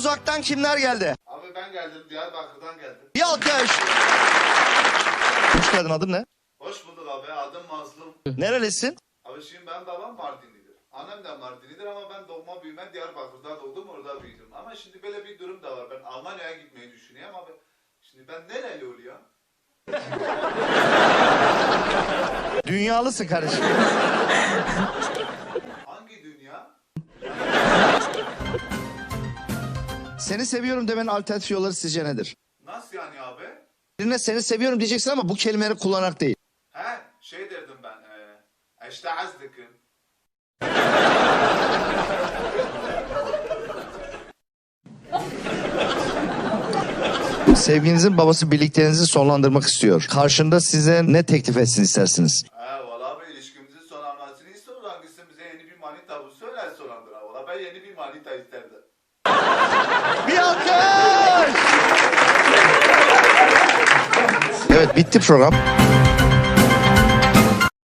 uzaktan kimler geldi? Abi ben geldim Diyarbakır'dan geldim. Bir alkış. Hoş geldin adın ne? Hoş bulduk abi adım Mazlum. Nerelisin? Abi şimdi ben babam Mardinlidir. Annem de Mardinlidir ama ben doğma büyüme Diyarbakır'da doğdum orada büyüdüm. Ama şimdi böyle bir durum da var. Ben Almanya'ya gitmeyi düşünüyorum abi. Şimdi ben nereli oluyor? Dünyalısın kardeşim. Seni seviyorum demenin alternatif yolları sizce nedir? Nasıl yani abi? Birine seni seviyorum diyeceksin ama bu kelimeleri kullanarak değil. He şey derdim ben. E, işte azdıkım. Sevginizin babası birlikteliğinizi sonlandırmak istiyor. Karşında size ne teklif etsin istersiniz? He valla abi ilişkimizin sonlanmasını istiyoruz. Hangisi bize yeni bir manita bu söyler sonlandır. ha. Valla ben yeni bir manita isterdim. Alkış! Evet bitti program.